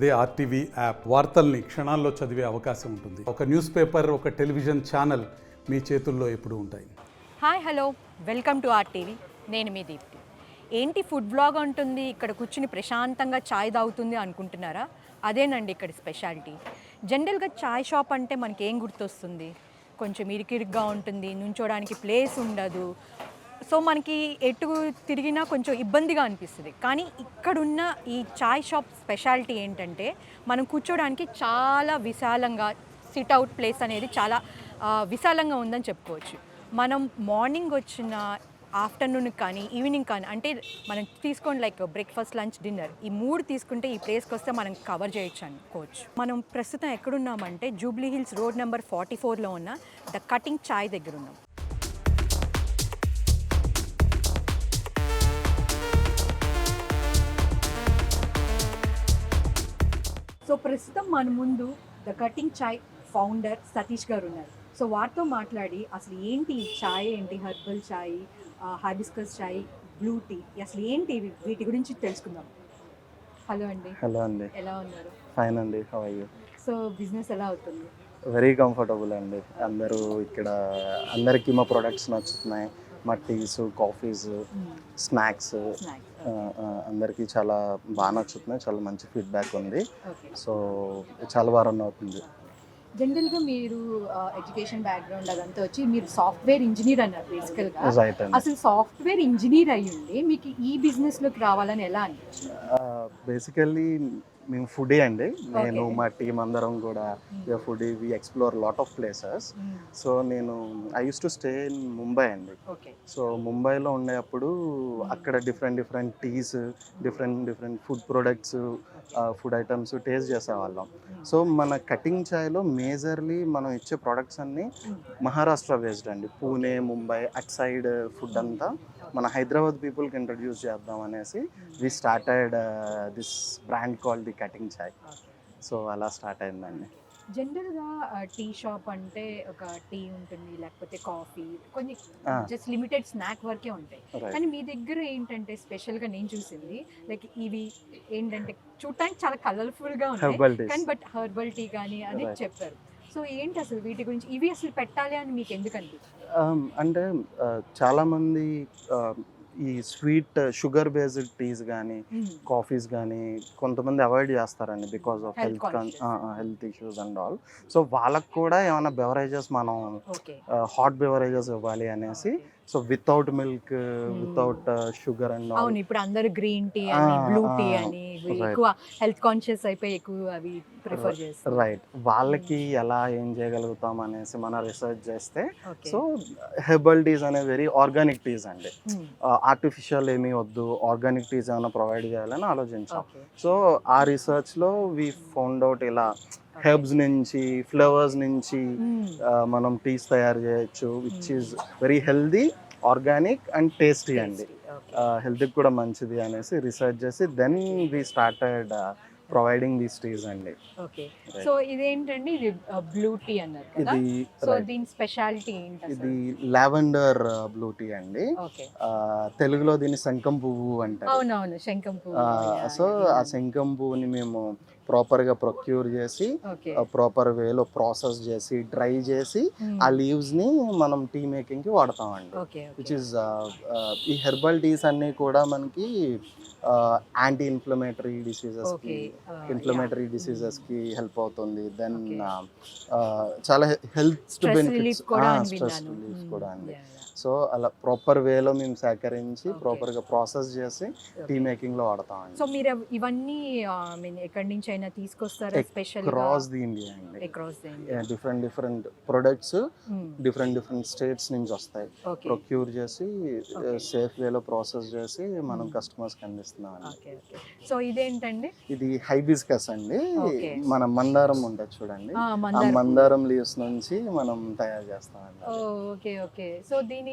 అదే RTV app వార్తల్ని క్షణాల్లో చదివే అవకాశం ఉంటుంది. ఒక న్యూస్ పేపర్ ఒక టెలివిజన్ ఛానల్ మీ చేతుల్లో ఎప్పుడు ఉంటాయి. Hi hello. Welcome to RTV. నేను మీ దీప్తి. ఏంటి ఫుడ్ బ్లాగ్ ఉంటుంది ఇక్కడ కూర్చుని ప్రశాంతంగా చాయ్ తాగుతుంది అనుకుంటున్నారా? అదేనండి ఇక్కడ స్పెషాలిటీ. జనరల్గా చాయ్ షాప్ అంటే మనకి ఏం గుర్తొస్తుంది? కొంచెం ఇరికిరిగ్గా ఉంటుంది నుంచోడానికి ప్లేస్ ఉండదు సో మనకి ఎటు తిరిగినా కొంచెం ఇబ్బందిగా అనిపిస్తుంది. కానీ ఇక్కడున్న ఈ చాయ్ షాప్ స్పెషాలిటీ ఏంటంటే మనం కూర్చోడానికి చాలా విశాలంగా సిట్ అవుట్ ప్లేస్ అనేది చాలా విశాలంగా ఉందని చెప్పుకోవచ్చు. మనం మార్నింగ్ వచ్చిన ఆఫ్టర్నూన్ కానీ ఈవినింగ్ కానీ అంటే మనం తీసుకోండి లైక్ బ్రేక్ఫాస్ట్ లంచ్ డిన్నర్ ఈ మూడు తీసుకుంటే ఈ ప్లేస్కి వస్తే మనం కవర్ చేయొచ్చు అనుకోవచ్చు. మనం ప్రస్తుతం ఎక్కడున్నామంటే Jubilee Hills road number forty ఫోర్లో ఉన్న ద కటింగ్ చాయ్ దగ్గర ఉన్నాం. ప్రస్తుతం మన ముందు the cutting chai founder Satish గారు ఉన్నారు. సో వారితో మాట్లాడి అసలు ఏంటి చాయ్ ఏంటి herbal chai hibiscus chai blue tea అసలు ఏంటి? వీటి గురించి తెలుసుకుందాం. హలో అండి. హలో అండి. ఎలా ఉన్నారు? ఫైన్ అండి. హౌ యూ సో బిజినెస్ ఎలా అవుతుంది? వెరీ కంఫర్టబుల్ అండి. అందరూ ఇక్కడ అందరికీ మా ప్రొడక్ట్స్ నచ్చుతున్నాయి. మా టీస్ కాఫీస్ స్నాక్స్ స్నాక్స్ అందరికీ చాలా బాగా నచ్చుతున్నాయి. చాలా మంచి ఫీడ్బ్యాక్ ఉంది. సో చాలా బాగా రన్ అవుతుంది. జనరల్గా మీరు ఎడ్యుకేషన్ బ్యాక్గ్రౌండ్ అదంతా వచ్చి మీరు సాఫ్ట్వేర్ ఇంజనీర్ అన్నారు బేసికల్గా అసలు సాఫ్ట్వేర్ ఇంజనీర్ అయ్యుండి మీకు ఈ బిజినెస్లోకి రావాలని ఎలా అనిపించింది? బేసికల్లీ మేము ఫుడీ అండి. నేను. మా టీం అందరం కూడా foodie we explore lot of places so నేను I use to stay in Mumbai అండి. సో ముంబైలో ఉండేటప్పుడు అక్కడ different different teas different different food products food items taste చేసేవాళ్ళం. సో మన కటింగ్ ఛాయ్లో మేజర్లీ మనం ఇచ్చే ప్రొడక్ట్స్ అన్నీ మహారాష్ట్ర బేస్డ్ అండి. Pune Mumbai at side food అంతా మన హైదరాబాద్ పీపుల్కి ఇంట్రడ్యూస్ చేద్దాం అనేసి we started this brand call the cutting chai so అలా స్టార్ట్ అయిందండి. జనరల్గా టీ షాప్ అంటే ఒక టీ ఉంటుంది లేకపోతే కాఫీ కొన్ని. జస్ట్ లిమిటెడ్ స్నాక్ వరకే ఉంటాయి. కానీ మీ దగ్గర ఏంటంటే స్పెషల్గా నేను చూసింది లైక్ ఇవి ఏంటంటే చూడటానికి చాలా కలర్ఫుల్గా ఉంటాయి. కానీ బట్ హర్బల్ టీ కానీ అని. చెప్పారు. సో ఏంటి అసలు వీటి గురించి? ఇవి అసలు పెట్టాలి అని మీకు ఎందుకు Um, అంటే uh, చాలామంది uh, ఈ స్వీట్ షుగర్ బేస్డ్ టీస్ కానీ కాఫీస్ కానీ కొంతమంది అవాయిడ్ చేస్తారండి because of health. Health issues and all. So వాళ్ళకు కూడా ఏమైనా బెవరేజెస్ మనం హాట్ బెవరేజెస్ ఇవ్వాలి అనేసి so without milk without sugar and అవును ఇప్పుడు అందరు గ్రీన్ టీ అని బ్లూ టీ అని. ఎక్కువ హెల్త్ కాన్షియస్ అయిపోయి ఎక్కువ అవి ప్రిఫర్ చేస్తారు. రైట్ వాళ్ళకి ఎలా ఏం చేయగలుగుతాం అనేసి మనం రీసెర్చ్ చేస్తే సో హెర్బల్ టీస్ అనే వెరీ ఆర్గానిక్ టీస్ అండి. ఆర్టిఫిషియల్ ఏమీ వద్దు ఆర్గానిక్ టీస్ ఏమైనా ప్రొవైడ్ చేయాలని ఆలోచించాం. సో ఆ రీసెర్చ్లో వి ఫౌండ్ అవుట్ ఇలా హెర్బ్స్ నుంచి ఫ్లవర్స్ నుంచి ఆ, మనం టీస్ తయారు చేయొచ్చు which is very healthy organic and. Tasty అండి హెల్త్కి కూడా మంచిది అనేసి రీసెర్చ్ చేసి then we started providing these teas అండి. ఓకే సో ఇదేంటండి? ఇది బ్లూ టీ అన్నారు ఇది సో. దీని స్పెషాలిటీ ఏంటి ఇది లావెండర్ బ్లూ టీ అండి. తెలుగులో దీన్ని శంఖం పువ్వు అంటారు. అవునవును శంఖం పువ్వు. సో ఆ శంఖం పువ్వుని మేము ప్రాపర్గా ప్రొక్యూర్ చేసి ప్రాపర్ వేలో ప్రాసెస్ చేసి డ్రై చేసి ఆ లీవ్స్ని మనం టీ మేకింగ్కి వాడతామండి విచ్ ఇస్ ఈ హెర్బల్ టీస్ అన్ని కూడా మనకి యాంటీ ఇన్ఫ్లమేటరీ డిసీజెస్కి ఓకే ఇన్ఫ్లమేటరీ డిసీజెస్కి హెల్ప్ అవుతుంది. దెన్. చాలా హెల్త్ బెనిఫిట్స్ స్ట్రెస్ రిలీఫ్ కూడా అండి. సో అలా ప్రాపర్ వేలో మేము సేకరించి. ప్రాపర్గా ప్రాసెస్ చేసి టీ. మేకింగ్లో వాడతామండి సో మీరు ఇవన్నీ ఎక్కడి నుంచి అయినా తీసుకొస్తారా స్పెషల్ క్రాస్ ది ఇండియా అండి. Different different products different different states నుంచి వస్తాయి. ప్రొక్యూర్ చేసి. సేఫ్ వేలో ప్రాసెస్ చేసి మనం Hmm. కస్టమర్స్కి అందిస్తున్నాం సో ఇదేంటండి? ఇది హైబిస్కస్ అండి. మన మందారం ఉంటుంది చూడండి. ఆ, మందార. లీవ్స్ నుంచి మనం తయారు చేస్తామండి ఓ, ఓకే ఓకే సో దీని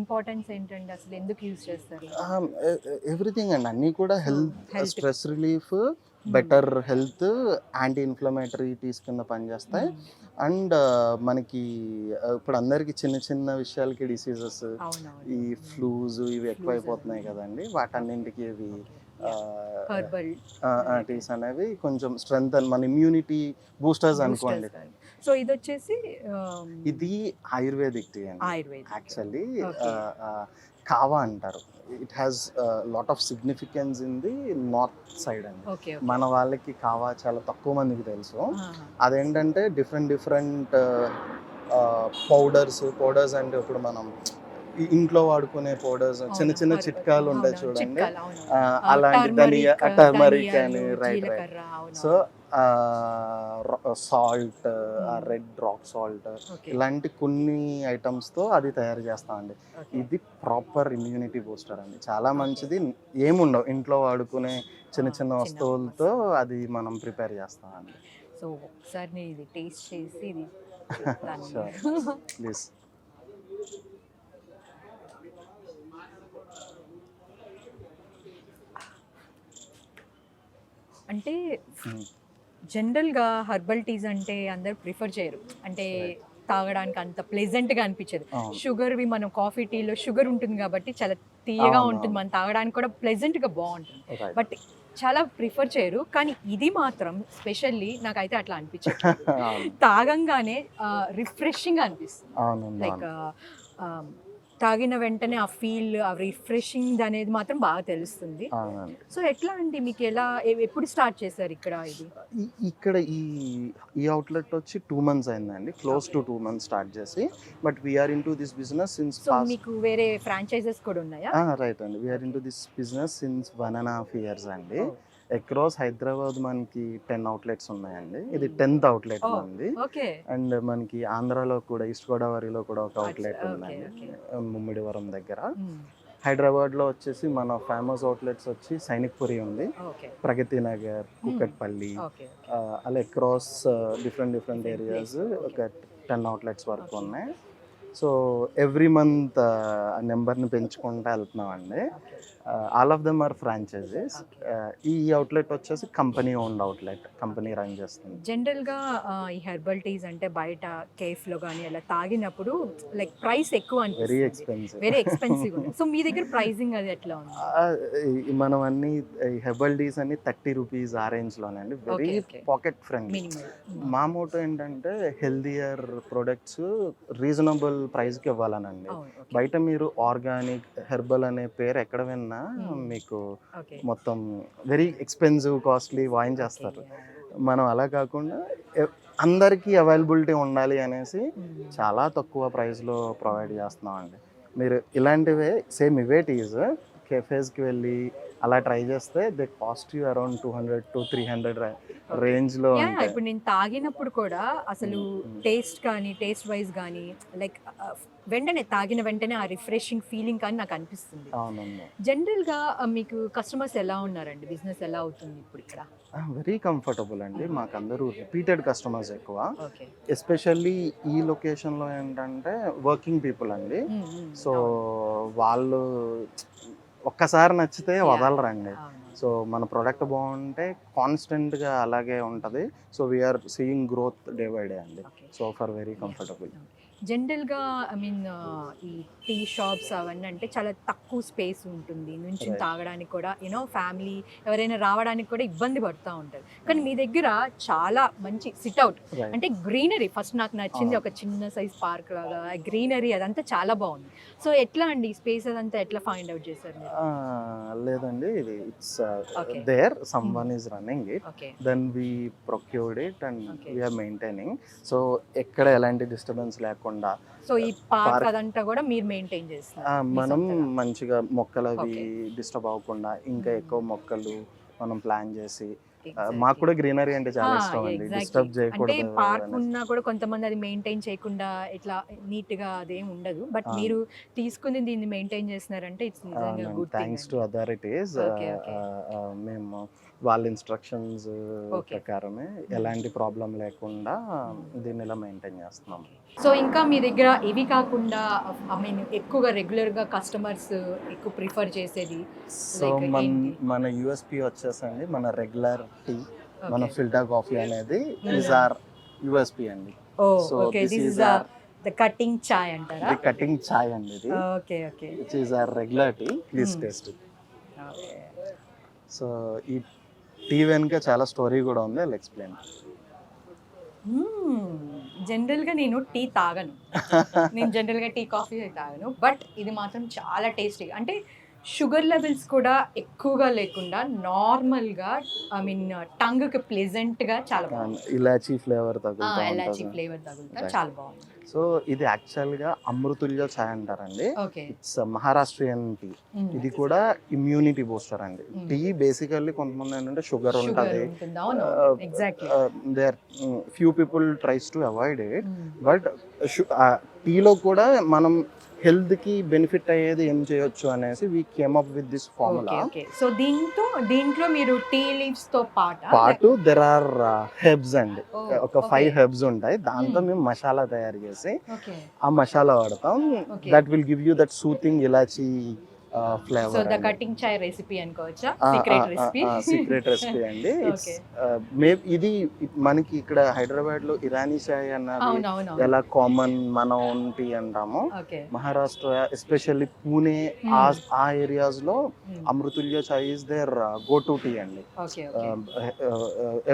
ఇంపార్టెన్స్ ఏంటండి? అసలు ఎందుకు యూజ్ చేస్తారు? ఎవ్రీథింగ్ అండి. అన్నీ కూడా health. Stress relief better health anti inflammatory teas కింద పనిచేస్తాయి. అండ్ మనకి uh, ఇప్పుడు అందరికి చిన్న చిన్న విషయాలకి డిసీజెస్ ఈ ఫ్లూస్ ఇవి ఎక్కువైపోతున్నాయి కదండి. వాటన్నింటికి ఇవి టీస్ అనేవి కొంచెం స్ట్రెంగ్ మన ఇమ్యూనిటీ బూస్టర్స్ అనుకోండి. సో ఇది వచ్చేసి ఇది ఆయుర్వేదిక్ టీ అండి. ఆయుర్వేద యాక్చువల్లీ. కావా అంటారు. It has lot of significance in the north side అండి. మన వాళ్ళకి కావా చాలా తక్కువ మందికి తెలుసు. అదేంటంటే డిఫరెంట్ డిఫరెంట్ పౌడర్స్ పౌడర్స్ అంటే ఇప్పుడు మనం ఇంట్లో వాడుకునే పౌడర్స్ చిన్న చిన్న చిట్కాలు ఉంటాయి చూడండి. అలాంటి ధనియా టర్మరిక్ అని right right so salt red rock salt ఇలాంటి కొన్ని items తో అది తయారు చేస్తామండి ఇది ప్రాపర్ ఇమ్యూనిటీ బూస్టర్ అండి. చాలా మంచిది. ఏముండవు. ఇంట్లో వాడుకునే చిన్న చిన్న వస్తువులతో అది మనం ప్రిపేర్ చేస్తామండి సో ఒకసారి నేను ఇది టేస్ట్ చేసి ఇది. ప్లీజ్ అంటే జనరల్గా హర్బల్ టీస్ అంటే అందరు ప్రిఫర్ చేయరు. అంటే తాగడానికి అంత ప్లెజెంట్గా అనిపించదు. షుగర్వి మనం కాఫీ టీలో షుగర్ ఉంటుంది కాబట్టి చాలా తీయగా ఉంటుంది. మనం తాగడానికి కూడా ప్లెజెంట్గా బాగుంటుంది. బట్ చాలా ప్రిఫర్ చేయరు. కానీ ఇది మాత్రం స్పెషల్లీ నాకైతే అట్లా అనిపించదు తాగంగానే రిఫ్రెషింగ్ అనిపిస్తుంది. లైక్. తాగిన వెంటనే ఆ ఫీల్ ఆ రిఫ్రెషింగ్ అనేది మాత్రం బాగా తెలుస్తుంది. సో ఎట్లా అండి మీకు ఎలా ఎప్పుడు స్టార్ట్ చేశారు ఇక్కడ ఇది? ఇక్కడ ఈ ఈ అవుట్లెట్ వచ్చి టూ మంత్స్ అయిందండి. Close to two months start చేసి but we are into this business since so మీకు వేరే ఫ్రాంచైజెస్ కూడా ఉన్నాయా? రైట్ అండి. We are into this business since one and half years అండి. అక్రాస్ హైదరాబాద్ మనకి టెన్ అవుట్లెట్స్ ఉన్నాయండి. ఇది టెన్త్ అవుట్లెట్. ఉంది అండ్ మనకి ఆంధ్రాలో కూడా ఈస్ట్ గోదావరిలో కూడా ఒక అవుట్లెట్ ఉందండి. ముమ్మిడివరం దగ్గర. హైదరాబాద్లో వచ్చేసి మన ఫేమస్ అవుట్లెట్స్ వచ్చి సైనిక్పురి ఉంది. ప్రగతి నగర్ కుక్కట్పల్లి ఓకే ఆ, అలా అక్రాస్ డిఫరెంట్ డిఫరెంట్ ఏరియాస్ ఒక టెన్ అవుట్లెట్స్ వరకు. ఉన్నాయి. సో ఎవ్రీ మంత్ ఆ నెంబర్ని పెంచుకుంటూ వెళ్తున్నామండి. All of them are franchises ఈ అవుట్లెట్ వచ్చేసి company owned outlet company run చేస్తుంది. జనరల్గా ఈ హెర్బల్ టీస్ అంటే బయట కేఫ్లో కానీ అలా తాగినప్పుడు లైక్ ప్రైస్ ఎక్కువ very expensive very expensive so మీ దగ్గర ప్రైసింగ్ అది ఎట్లా ఉంది? మనం అన్ని హెర్బల్ డీస్ అన్ని థర్టీ రూపీస్ ఆ రేంజ్లోనండి very Okay, okay. Pocket friendly మా మోటో ఏంటంటే హెల్దియర్ ప్రొడక్ట్స్ రీజనబుల్ ప్రైస్కి ఇవ్వాలనండి. బయట మీరు ఆర్గానిక్ హెర్బల్ అనే పేరు ఎక్కడ విన్నా Hmm. మీకు మొత్తం వెరీ ఎక్స్పెన్సివ్ కాస్ట్లీ వాయించేస్తారు మనం అలా కాకుండా అందరికీ అవైలబిలిటీ ఉండాలి అనేసి చాలా తక్కువ ప్రైస్లో ప్రొవైడ్ చేస్తున్నాం అండి మీరు ఇలాంటివే సేమ్ ఇవే టీజ్ కెఫేస్కి వెళ్ళి అలా ట్రై చేస్తే they cost you around two hundred to three hundred yeah ఉంటాయి ఇప్పుడు నేను తాగినప్పుడు కూడా అసలు Mm. టేస్ట్ కానీ టేస్ట్ వైజ్ కానీ లైక్ వెంటనే తాగిన వెంటనే ఆ రిఫ్రెషింగ్ ఫీలింగ్ కానీ నాకు అనిపిస్తుంది. జనరల్గా మీకు కస్టమర్స్ ఎలా ఉన్నారండి? బిజినెస్ ఎలా అవుతుంది ఇప్పుడు ఇక్కడ? వెరీ కంఫర్టబుల్ అండి. మాకు అందరూ రిపీటెడ్ కస్టమర్స్ ఎక్కువ. ఎస్పెషల్లీ ఈ లొకేషన్లో ఏంటంటే వర్కింగ్ పీపుల్ అండి. సో వాళ్ళు ఒక్కసారి నచ్చితే. వదలరండి. సో మన ప్రోడక్ట్ బాగుంటే కాన్స్టెంట్గా అలాగే ఉంటుంది. So we are seeing growth day by day అండి. సో ఫర్ వెరీ కంఫర్టబుల్ జనరల్గా ఐ మీన్ ఈ టీ షాప్స్ అవన్నీ అంటే చాలా తక్కువ స్పేస్ ఉంటుంది. నుంచి. తాగడానికి కూడా యూనో ఫ్యామిలీ ఎవరైనా రావడానికి కూడా ఇబ్బంది పడుతూ ఉంటారు. కానీ మీ దగ్గర చాలా మంచి సిట్ అవుట్ అంటే గ్రీనరీ ఫస్ట్ నాకు నచ్చింది. ఒక చిన్న సైజ్ పార్క్ లాగా గ్రీనరీ అదంతా చాలా బాగుంది. సో ఎట్లా అండి స్పేస్ అదంతా ఎట్లా ఫైండ్ అవుట్ చేశారు లేదండి ఇది it's. There someone is running it. Then we procured it and. We are maintaining. So ఎక్కడ ఎలాంటి డిస్టర్బెన్స్ లేకుండా సో ఈ పార్క్ అదంతా కూడా మీరు మెయింటైన్ మీ మనం. మంచిగా మొక్కలు అవి. డిస్టర్బ్ అవ్వకుండా ఇంకా. ఎక్కువ మొక్కలు మనం ప్లాన్ చేసి. మాకు కూడా గ్రీనరీ అంటే చాలా ఇష్టం అండి. డిస్టర్బ్ అంటే చేయకూడదు పార్క్. ఉన్నా కూడా కొంతమంది అది మెయింటైన్ చేయకుండా ఇట్లా నీట్గా అదేం ఉండదు బట్. మీరు తీసుకుని దీన్ని మెయింటైన్ చేస్తున్నారంటే ఇట్స్ థ్యాంక్స్ టు అథారిటీస్. మేము వాళ్ళ ఇన్స్ట్రక్షన్స్ Okay. ప్రకారమే ఎలాంటి ప్రాబ్లం లేకుండా దీన్ని ఇలా మెయింటైన్ చేస్తున్నాం సో ఇంకా మీ దగ్గర ఇవి కాకుండా ఐ మీన్ ఎక్కువగా రెగ్యులర్గా కస్టమర్స్ ఎక్కువ ప్రిఫర్ చేసేది సో మన? మన యూఎస్పి వచ్చేసండి మన రెగ్యులర్ టీ మన. ఫిల్టర్ కాఫీ అనేది. ఈజ్ ఆర్ యూఎస్పి అండి so okay this is is our the cutting chai అంటారా కటింగ్ చాయ్ అండి ఇది okay okay which is our regular tea please. Taste so ఈ టీ వెనుక చాలా స్టోరీ కూడా ఉంది. ఐ ఎక్స్ప్లెయిన్ జనరల్గా నేను టీ తాగను. నేను జనరల్గా టీ కాఫీ తాగను. బట్ ఇది మాత్రం చాలా టేస్టీ అంటే షుగర్ లెవెల్స్ కూడా ఎక్కువగా లేకుండా నార్మల్గా ఐ మీన్ టంగ్కి ప్లెజెంట్గా చాలా బాగుంది ఇలాచీ ఫ్లేవర్ ఉంటుంది. ఫ్లేవర్ తగులుతా. చాలా బాగుంది సో ఇది యాక్చువల్గా అమృతుల్య ఛాయ్ అంటారండి. ఇట్స్ మహారాష్ట్రియన్ టీ ఇది కూడా ఇమ్యూనిటీ బూస్టర్ అండి. Mm. టీ బేసికల్లీ కొంతమంది ఏంటంటే షుగర్ ఉంటుంది. There few people tries to avoid it but టీలో కూడా మనం హెల్త్కి బెనిఫిట్ అయ్యేది ఏం చేయొచ్చు అనేసి we came up with this formula so దీంతో దీంట్లో మీరు టీ లీవ్స్తో పాట పాటు దెర్ ఆర్ హెబ్స్ అండి ఒక ఫైవ్. హెబ్స్ ఉంటాయి దాంతో Mm. మేము మసాలా తయారు చేసి ఆ మసాలా వాడతాం. That will give you that soothing elaichi so flavour the cutting chai recipe అనుకోవచ్చా? సీక్రెట్ రెసిపీ సీక్రెట్ రెసిపీ అండి. Okay. మే ఇది మనకి ఇక్కడ హైదరాబాద్లో ఇరానీ చాయ్ అన్నది ఎలా కామన్ మన ఓన్ టీ అంటామో మహారాష్ట్ర ఎస్పెషల్లీ పూణే Hmm. ఆ ఏరియాస్లో Amruttulya chai is there go to tea అండి.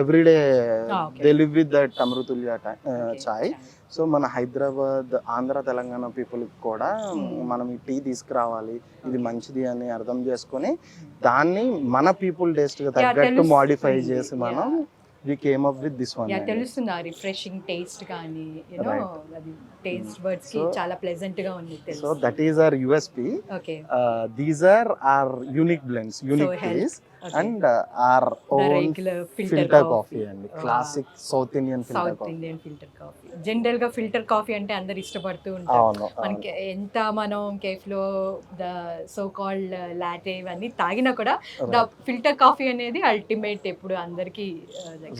Everyday. They live with that Amruttulya Okay. Chai. So మన హైదరాబాద్ ఆంధ్ర తెలంగాణ పీపుల్ కూడా. మనం ఈ టీ తీసుకురావాలి. ఇది మంచిది అని అర్థం చేసుకొని దాన్ని మన పీపుల్ టేస్ట్గా Yeah, తగ్గట్టు. మాడిఫై చేసి మనం we came up with this one yeah తెలుస్తుంది ఆ రిఫ్రెషింగ్ టేస్ట్ కానీ యూనో అది టేస్ట్ బర్డ్స్కి So- చాలా ప్లెజెంట్గా ఉంది so that is our USP okay these are are unique blends unique health, teas okay. And our own filter coffee అండి. Classic south Indian filter south Indian filter coffee. జనరల్గా filter coffee అంటే అందరు ఇష్టపడుతూ ఉంటారు. మనకి ఎంత మనం కేఫ్లో ద సో కాల్డ్ లాటే ఇవన్నీ తాగినా కూడా ద ఫిల్టర్ కాఫీ అనేది అల్టిమేట్ ఎప్పుడు అందరికి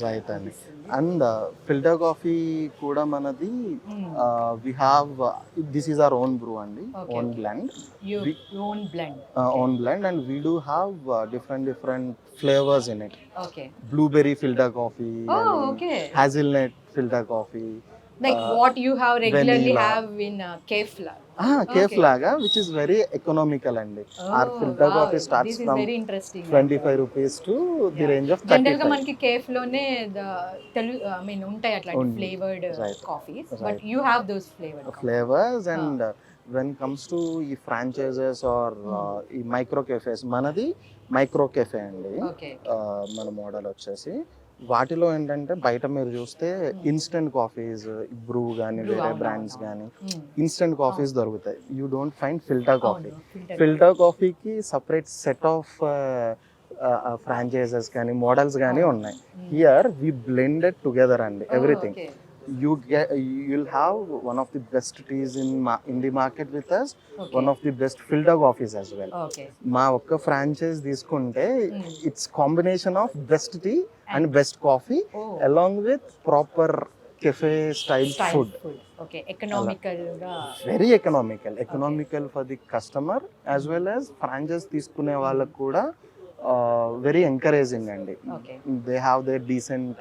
Right అండి. అండ్ ఫిల్టర్ కాఫీ కూడా మనది we have this is our own brew అండి own. Blend own blend own blend and we do have different different flavours in it blueberry filter coffee oh okay hazelnut filter coffee like what you have regularly vanilla. Have in cafe law cafe Okay. లాగా which is very economical అండి our filter coffee starts from twenty five rupees to the. Range of జనరల్గా మనకి కేఫ్లోనే Telugu I mean ఉంటాయి అట్లాంటి. Flavoured. Coffees. But you have those flavoured flavours and when comes to ఈ franchises are. ఈ micro cafes మనది micro cafe అండి మన మోడల్ వచ్చేసి వాటిలో ఏంటంటే బయట మీరు చూస్తే. ఇన్స్టెంట్ కాఫీస్ బ్రూ కానీ వేరే బ్రాండ్స్. కానీ. ఇన్స్టెంట్ కాఫీస్ దొరుకుతాయి you don't find filter coffee filter కాఫీకి సపరేట్ సెట్ ఆఫ్ ఫ్రాంచైజెస్ కానీ మోడల్స్ కానీ. ఉన్నాయి హియర్ వి బ్లెండెడ్ టుగెదర్ అండి everything you get you'll have one of the best teas in ma- in the market with us one of the best filter coffees as well. Okay మా ఒక్క franchise తీసుకుంటే. It's combination of best tea and best coffee oh along with proper cafe style style food food okay ఎకనామికల్గా. Very economical economical for the customer as well as franchise తీసుకునే వాళ్ళకు కూడా very encouraging అండి. Okay they have they decent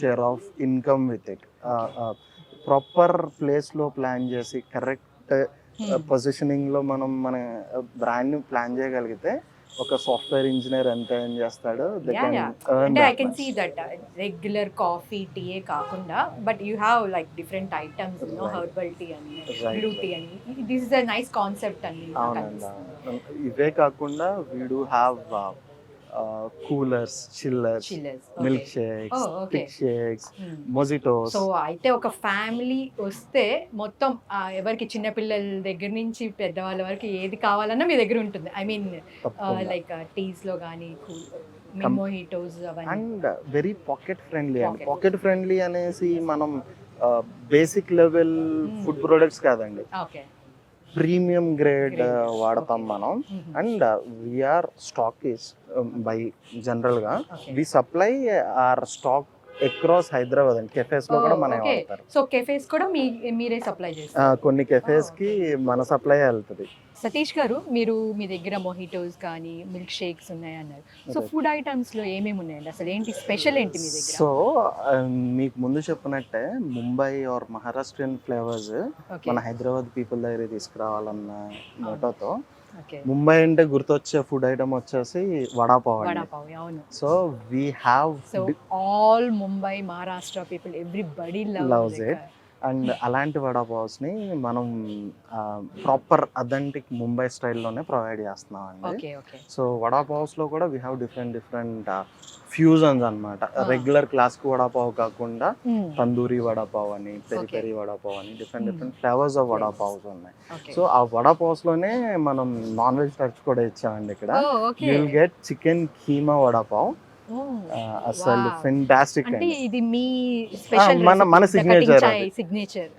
share of income with it proper ప్లేస్లో plan చేసి correct Hmm. పొజిషనింగ్లో మనం మన బ్రాండ్ని ప్లాన్ చేయగలిగితే ఒక సాఫ్ట్వేర్ ఇంజనీర్ ఎంత ఏం చేస్తాడు అంటే I can see that regular coffee టీయే కాకుండా but you have like different items no. Herbal tea అని బ్లూ టీ అని. This is a nice concept అండి. ఇవే కాకుండా we do have coolers chillers. Milk. Shakes Oh. Pick shakes Hmm. Mojitos so అయితే ఒక family వస్తే మొత్తం ఎవరికి చిన్నపిల్లల దగ్గర నుంచి పెద్దవాళ్ళ వరకు ఏది కావాలన్నా మీ దగ్గర ఉంటుంది ఐ మీన్ లైక్ టీస్లో కానీ అండ్ వెరీ పాకెట్ ఫ్రెండ్లీ అండి. పాకెట్ ఫ్రెండ్లీ అనేసి మనం బేసిక్ లెవెల్. ఫుడ్ ప్రొడక్ట్స్ కాదండి ఓకే ప్రీమియం గ్రేడ్ Grade. వాడతాం. మనం and we are stock is by జనరల్గా okay we supply our stock across Hyderabad and. కెఫేస్లో Oh, కూడా మనం సో కెఫేస్ కూడా మీ మీరే సప్లై చేస్తారు. కొన్ని కెఫేస్ Oh, కి మన సప్లై వెళ్తుంది. సతీష్ గారు మీరు మీ దగ్గర మొహిటోస్ కానీ మిల్క్ షేక్స్ ఉన్నాయి అన్నారు. సో. ఫుడ్ ఐటమ్స్లో ఏమేమి ఉన్నాయండి? అసలు ఏంటి స్పెషల్ ఏంటి మీ దగ్గర? సో మీకు ముందు చెప్పినట్టే ముంబై ఆర్ మహారాష్ట్రియన్ ఫ్లేవర్స్ మన హైదరాబాద్ పీపుల్ దగ్గర తీసుకురావాలన్న మోటోతో ఓకే ముంబై అంటే గుర్తొచ్చే ఫుడ్ ఐటమ్ వచ్చేసి వడాపావ్ అండి. వడాపావ్ అవును. So we have all Mumbai Maharashtra people everybody loves it. And అలాంటి వడాపావ్స్ని మనం ప్రాపర్ అథెంటిక్ ముంబై స్టైల్లోనే ప్రొవైడ్ చేస్తున్నాం అండి సో వడాపావ్స్లో కూడా we have different different fusions అనమాట. రెగ్యులర్ క్లాసిక్ వడాపావ్ కాకుండా. తందూరి వడాపావ్ అని పెరి. పెరి వడాపావ్ అని different. Different flavours of vada pavs ఉన్నాయి. సో ఆ వడాపావ్స్లోనే మనం నాన్ వెజ్ టచ్ కూడా ఇచ్చామండి ఇక్కడ. You will get chicken keema vada pav అసలు Wow. ఫెంటాస్టిక్ అంటే ఇది మీ స్పెషల్ మన- మన అది. సిగ్నేచర్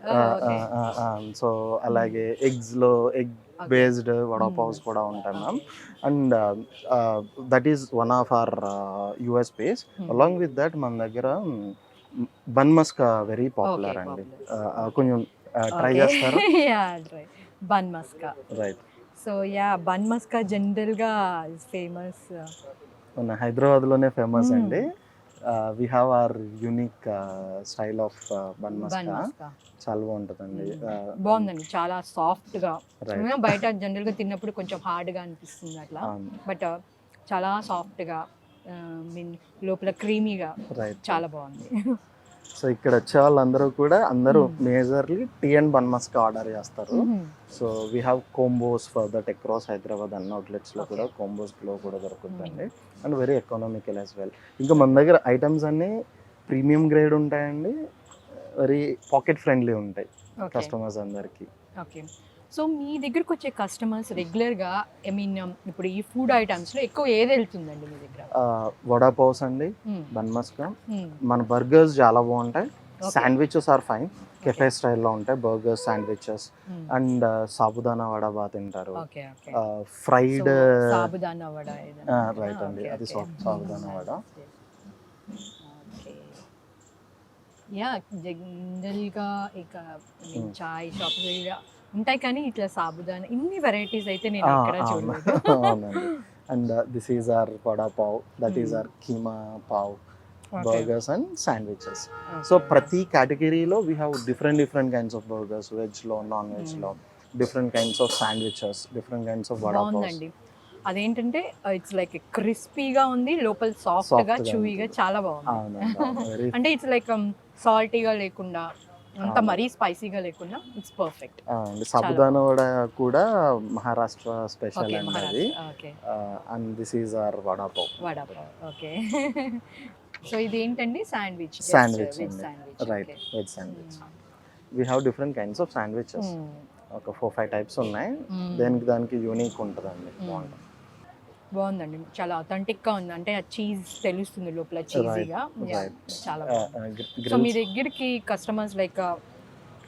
సో అలాగే ఎగ్స్లో ఎగ్. బేస్డ్ వడాపావ్స్ కూడా ఉంటాయి ma'am. And that is one of our USPs Hmm. Along with that మన దగ్గర బన్ మస్కా వెరీ పాపులర్ అండి. కొంచెం ట్రై చేస్తారు? Bun maska. Right so yeah bun maska జనరల్గా ఫేమస్ మన హైదరాబాద్లోనే ఫేమస్. అండి. We have our unique style of bun bun maska. Maska. చాలా బాగుంటుందండి. బాగుందండి. చాలా సాఫ్ట్గా బయట జనరల్గా తిన్నప్పుడు కొంచెం హార్డ్గా అనిపిస్తుంది అట్లా. బట్ చాలా సాఫ్ట్గా మీన్ లోపల క్రీమీగా చాలా బాగుంది. సో ఇక్కడ వచ్చే వాళ్ళందరూ కూడా అందరూ. Majorly tea and bun maska order చేస్తారు. So we have combos for that across Hyderabad అన్న outlets లో కూడా కోంబోస్లో కూడా దొరుకుతుందండి and very economical as well ఇంకా మన దగ్గర ఐటమ్స్ అన్ని ప్రీమియం గ్రేడ్ ఉంటాయండి. వెరీ పాకెట్ ఫ్రెండ్లీ ఉంటాయి కస్టమర్స్ అందరికి. ఓకే సో మీ దగ్గరకు వచ్చే కస్టమర్స్ రెగ్యులర్గా ఐ మీన్ ఇప్పుడు ఈ ఫుడ్ ఐటమ్స్లో ఎక్కువ ఏది వెళ్తుందండి మీ దగ్గర? వడా పౌస్ అండి మ్మ్. బన్ మస్కా మ్మ్. మన బర్గర్స్ చాలా బాగుంటాయి. శాండ్విచెస్ ఆర్ ఫైన్ కెఫే స్టైల్లో ఉంటాయి. Burgers sandwiches. And sabudana vada బాగా తింటారు. ఫ్రైడ్ వడ ఏదైనా. రైట్ Ah, అండి. అది సాబుదానా వడ యా జనరల్గా ఇక Hmm. చాయ్ షాప్ ఉంటాయి కానీ ఇట్లా సాబుదానా ఇన్ని వెరైటీస్ అయితే నేను ఎక్కడ. చూడలేదు. And this is our vada pav that Hmm. Our keema pav. Burgers and sandwiches. So ప్రతి కేటగిరీలో we have different different kinds of burgers వెజ్లో నాన్ వెజ్లో different kinds of sandwiches different kinds of vada అదేంటంటే it's like క్రిస్పీగా ఉంది లోపల సాఫ్ట్గా చూయిగా. చాలా బాగుంది. అంటే ఇట్స్ లైక్ సాల్టీగా లేకుండా అంత. మరీ స్పైసీగా లేకుండా ఇట్స్ పర్ఫెక్ట్ సాబుదానా వడ కూడా మహారాష్ట్ర స్పెషల్ అండి this is our vada pav vada pav okay. So ఇది ఏంటండి sandwich. Sandwich right veg sandwich we have different kinds of sandwiches ఒక ఫోర్ ఫైవ్ టైప్స్ ఉన్నాయి. దేనికి దానికి యూనిక్ ఉంటుందండి. Mm. బాగుంటుంది. బాగుందండి. చాలా అథెంటిక్గా ఉంది. అంటే ఆ చీజ్ తెలుస్తుంది లోపల చీజీగా. చాలా Uh, బాగుంది. uh, సో మీ దగ్గరికి కస్టమర్స్ లైక్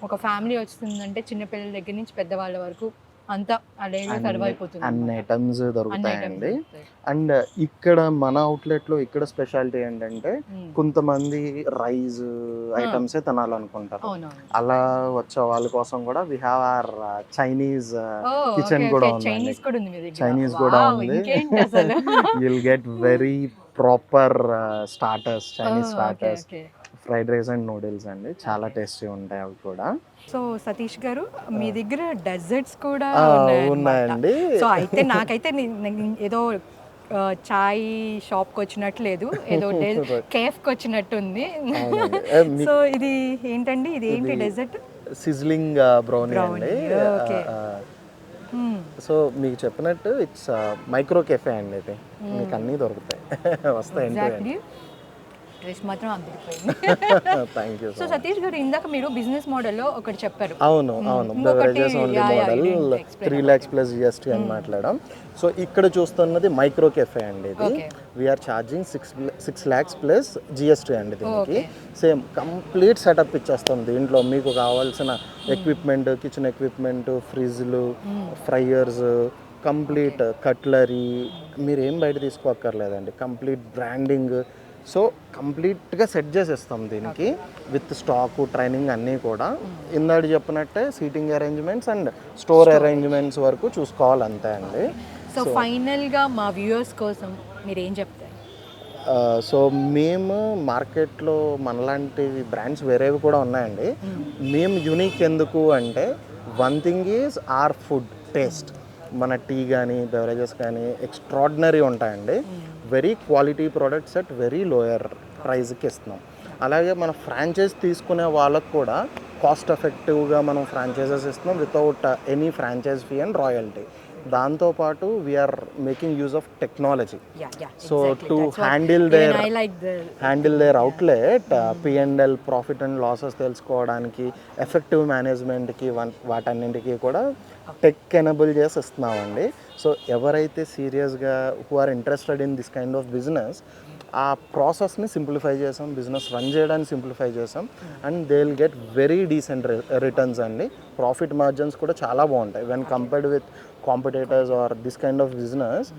ఒక ఫ్యామిలీ వస్తుందంటే చిన్నపిల్లల దగ్గర నుంచి పెద్దవాళ్ళ వరకు అంతా అన్ని-. ఐటమ్స్ దొరుకుతాయండి. అండ్ ఇక్కడ మన అవుట్లెట్లో ఇక్కడ స్పెషాలిటీ ఏంటంటే. కొంతమంది రైస్ ఐటమ్స్ తినాలనుకుంటారు. అలా వచ్చే వాళ్ళ కోసం కూడా we have our Chinese okay, కూడా ఉంది చైనీస్ కూడా ఉంది. Will get very proper starters Chinese starters. Fried rice and noodles అండి. చాలా. టేస్టీ ఉంటాయి అవి కూడా. సో సతీష్ గారు మీ దగ్గర డెజర్ట్స్ కూడా. ఉన్నాయండి. సో అయితే నాకైతే ఏదో చాయ్ షాప్కి వచ్చినట్టు లేదు ఏదో కేఫ్కి వచ్చినట్టు ఉంది సో ఇది ఏంటండి? ఇది ఏంటి డెజర్ట్? సిజ్లింగ్ బ్రౌనీ అండి. సో మీకు చెప్పినట్టు ఇట్స్ మైక్రో కెఫే అండి ఇది. మీకు అన్నీ దొరుకుతాయి. ఎగ్జాక్ట్లీ డ్రెస్ మాత్రం యూ సో సతీష్ గారు ఇందాక మీరు బిజినెస్ మోడల్లో ఒకటి చెప్పారు. అవును. అవును. Beverages only model three lakhs plus GST అని మాట్లాడాం. సో ఇక్కడ చూస్తున్నది మైక్రో కెఫే అండి ఇది. We are charging six six lakhs plus GST అండి దీనికి. సేమ్ కంప్లీట్ సెటప్ ఇచ్చేస్తాం దీంట్లో. మీకు కావాల్సిన ఎక్విప్మెంట్ కిచెన్ ఎక్విప్మెంట్ ఫ్రిడ్జ్లు ఫ్రైయర్స్ కంప్లీట్ కట్లరీ మీరు ఏం బయట తీసుకోక్కర్లేదండి. కంప్లీట్ బ్రాండింగ్ సో కంప్లీట్గా సెట్ చేసేస్తాం దీనికి విత్ స్టాక్ ట్రైనింగ్ అన్నీ కూడా. ఇందాక చెప్పినట్టే seating arrangements and store arrangements వరకు చూసుకోవాలి అంతే అండి. సో ఫైనల్గా మా వ్యూవర్స్ కోసం మీరు ఏం చెప్తారు సో మేము మార్కెట్లో మనలాంటి బ్రాండ్స్ వేరేవి కూడా ఉన్నాయండి. మేము యూనిక్ ఎందుకు అంటే one thing is our food taste మన టీ కానీ బెవరేజెస్ కానీ ఎక్స్ట్రాడినరీ ఉంటాయండి. Very quality products at very lower ప్రైస్కి ఇస్తున్నాం. అలాగే మన ఫ్రాంచైజ్ తీసుకునే వాళ్ళకు కూడా కాస్ట్ ఎఫెక్టివ్గా మనం ఫ్రాంచైజెస్ ఇస్తున్నాం without any franchise fee and royalty. దాంతోపాటు we are making use of technology Yeah, yeah, So exactly. to That's what handle even their- I like the handle their outlet PNL profit and losses తెలుసుకోవడానికి effective మేనేజ్మెంట్కి వాటన్నింటికి కూడా tech enable చేసి ఇస్తున్నామండి so ఎవరైతే సీరియస్గా who are interested in this kind of business ఆ ప్రాసెస్ని సింప్లిఫై చేసాం బిజినెస్ రన్ చేయడానికి సింప్లిఫై చేసాం and they will get very decent returns అండి. ప్రాఫిట్ మార్జిన్స్ కూడా చాలా బాగుంటాయి. When compared with competitors our this kind of business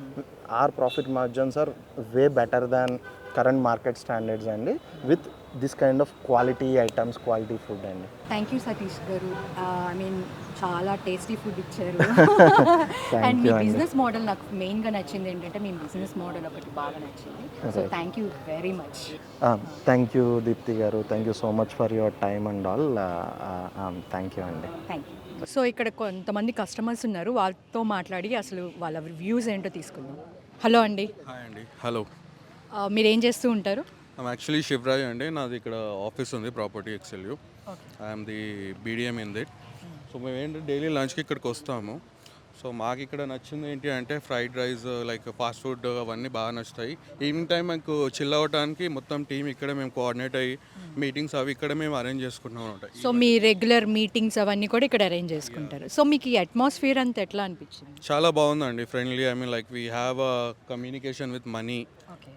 our profit margins are way better than current market standards అండి with this kind of quality items quality food అండి. Thank you Satish garu I mean చాలా tasty food ఇచ్చారు. And me. Business model నాకు మెయిన్గా నచ్చింది ఏంటంటే మీ business model ఒకటి బాగా నచ్చింది. So thank you very much thank you Deepti garu thank you so much for your time and all thank you అండి. థ్యాంక్ యూ సో ఇక్కడ కొంతమంది కస్టమర్స్ ఉన్నారు వాళ్ళతో మాట్లాడి అసలు వాళ్ళ వ్యూస్ ఏంటో తీసుకుందాం. హలో అండి. హాయ్ అండి. హలో మీరు ఏం చేస్తూ ఉంటారు? ఐమ్ యాక్చువల్లీ శివరాజ్ అండి. నాది ఇక్కడ ఆఫీస్ ఉంది property ఎక్సెల్యూ I'm the BDM in it so మేము ఏంటంటే డైలీ లంచ్కి ఇక్కడికి వస్తాము. సో మాకు ఇక్కడ నచ్చింది ఏంటి అంటే fried rice like fast food అవన్నీ బాగా నచ్చుతాయి. ఈవినింగ్ టైం మాకు చిల్ అవ్వడానికి మొత్తం టీం ఇక్కడ మేము కోఆర్డినేట్ అయ్యి మీటింగ్స్ అవి ఇక్కడ మేము అరేంజ్ చేసుకుంటాం అనమాట సో మీ రెగ్యులర్ మీటింగ్స్ అవన్నీ కూడా ఇక్కడ అరేంజ్ చేసుకుంటారు. సో మీకు ఈ అట్మాస్ఫియర్ అంతా ఎట్లా అనిపించింది? చాలా బాగుందండి friendly I mean like we have a communication with Mani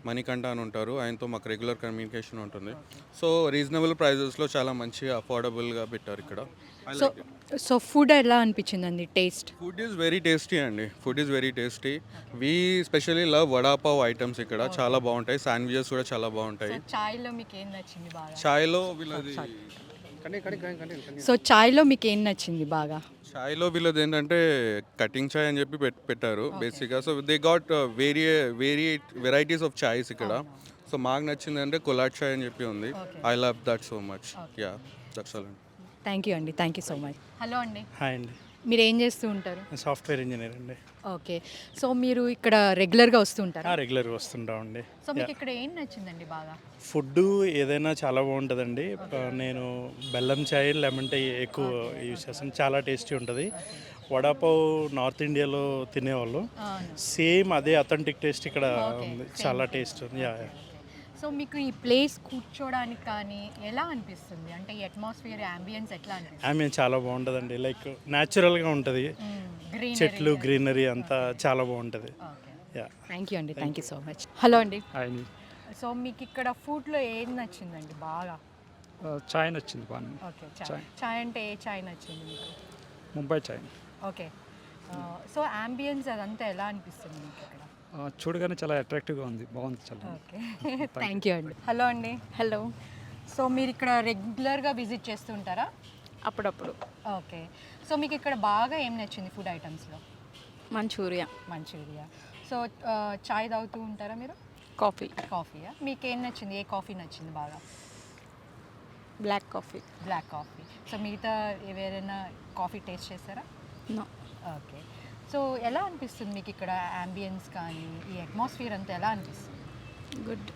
Manikanta అని ఉంటారు. ఆయనతో మాకు రెగ్యులర్ కమ్యూనికేషన్ ఉంటుంది. సో రీజనబుల్ ప్రైజెస్లో చాలా మంచిగా అఫోర్డబుల్గా పెట్టారు ఇక్కడ. సో సో ఫుడ్ ఎలా అనిపించిందండి? Taste food is very tasty అండి. Food is very tasty we specially love vada pav items ఇక్కడ. చాలా బాగుంటాయి. శాండ్విచెస్ కూడా చాలా బాగుంటాయి. చాయ్లో మీకు ఏం నచ్చింది బాగా? చాయ్లో వీళ్ళది సో చాయ్లో మీకు ఏం నచ్చింది బాగా? చాయ్లో వీళ్ళది ఏంటంటే కటింగ్ చాయ్ అని చెప్పి పెట్- పెట్టారు. బేసిక్గా so they got వేరియే వేరియే varieties of chais ఇక్కడ. సో మాకు నచ్చింది అంటే కొలాట్ చాయ్ అని చెప్పి ఉంది. I love that so much yeah that's all అండి థ్యాంక్ యూ అండి. Thank you so much hello అండి. హాయ్ అండి. మీరు ఏం చేస్తూ ఉంటారు? సాఫ్ట్వేర్ ఇంజనీర్ అండి. ఓకే. సో మీరు ఇక్కడ రెగ్యులర్గా వస్తూ ఉంటారా? రెగ్యులర్గా వస్తుంటామండి సో మీకు ఇక్కడ ఏం నచ్చిందండి బాగా? ఫుడ్ ఏదైనా చాలా బాగుంటుందండి. నేను బెల్లం చాయ్ లెమన్ టీ ఎక్కువ యూస్ చేస్తాను. చాలా టేస్టీ ఉంటుంది. వడాపావ్ నార్త్ ఇండియాలో తినేవాళ్ళు. సేమ్ అదే అథెంటిక్ టేస్ట్ ఇక్కడ ఉంది. చాలా టేస్ట్ ఉంది. Yeah yeah. సో మీకు ఈ ప్లేస్ కూర్చోడానికి కానీ ఎలా అనిపిస్తుంది? అంటే ఈ అట్మాస్ఫియర్ అంబియన్స్ ఎట్లా అనిపిస్తుంది? ఆమె చాలా బాగుంటుందండి. లైక్ న్యాచురల్గా ఉంటుంది. గ్రీన్ చెట్లు గ్రీనరీ అంతా చాలా బాగుంటుంది. యా థ్యాంక్ యూ అండి. Thank you so much hello అండి. సో మీకు ఇక్కడ ఫుడ్లో ఏది నచ్చిందండి బాగా? చాయ్ నచ్చింది బాగా ఓకే చాయ్. చాయ్. అంటే ఏ చాయ్ నచ్చింది మీకు? ముంబై చాయ్. ఓకే సో అంబియన్స్ అదంతా ఎలా అనిపిస్తుంది మీకు ఇక్కడ? చూడగానే చాలా అట్రాక్టివ్గా ఉంది. బాగుంది చాలా. ఓకే. థ్యాంక్ యూ అండి. హలో అండి. హలో సో మీరు ఇక్కడ రెగ్యులర్గా విజిట్ చేస్తుంటారా అప్పుడప్పుడు. ఓకే. సో మీకు ఇక్కడ బాగా ఏం నచ్చింది ఫుడ్ ఐటమ్స్లో మంచూరియా. మంచిగా సో చాయ్ తాగుతూ ఉంటారా మీరు? కాఫీ. కాఫీయా? మీకు ఏం నచ్చింది? ఏ కాఫీ నచ్చింది బాగా? Black coffee black coffee so మిగతా ఏవైనా కాఫీ టేస్ట్ చేస్తారా? No okay. సో ఎలా అనిపిస్తుంది మీకు ఇక్కడ అంబియన్స్ కానీ ఈ అట్మాస్ఫియర్ అంతా ఎలా అనిపిస్తుంది? గుడ్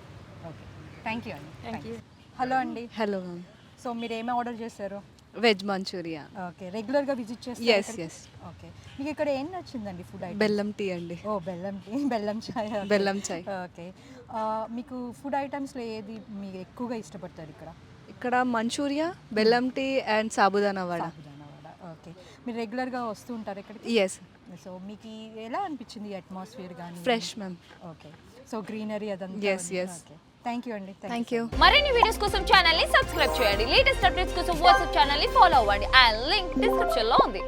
ఓకే థ్యాంక్ యూ అండి Thank you. హలో అండి హలో మ్యామ్ సో మీరు ఏమి ఆర్డర్ చేశారు? వెజ్ మంచూరియా ఓకే రెగ్యులర్గా విజిట్ చేస్తారు yes. ఓకే మీకు ఇక్కడ ఏం నచ్చిందండి ఫుడ్ ఐటమ్ బెల్లం టీ అండి. ఓ బెల్లం టీ. బెల్లం చాయ్. బెల్లం చాయ్. ఓకే ఆ, మీకు ఫుడ్ ఐటమ్స్లో ఏది మీరు ఎక్కువగా ఇష్టపడతారు ఇక్కడ? ఇక్కడ మంచూరియా బెల్లం tea and sabudana vada sabudana vada okay మీరు రెగ్యులర్గా వస్తూ ఉంటారు ఇక్కడికి ఎస్ సో మీకు ఎలా అనిపించింది అట్మాస్ఫియర్ కానీ fresh ma'am okay so greenery అదంతా Yes, yes. Okay thank you అండి. థ్యాంక్ యూ మరిన్ని వీడియోస్ కోసం ఛానల్ని సబ్స్క్రైబ్ చేయండి. లేటెస్ట్ అప్డేట్స్ కోసం వాట్సాప్ ఛానల్ని ఫాలో అవ్వండి. ఆ లింక్ డిస్క్రిప్షన్లో ఉంది.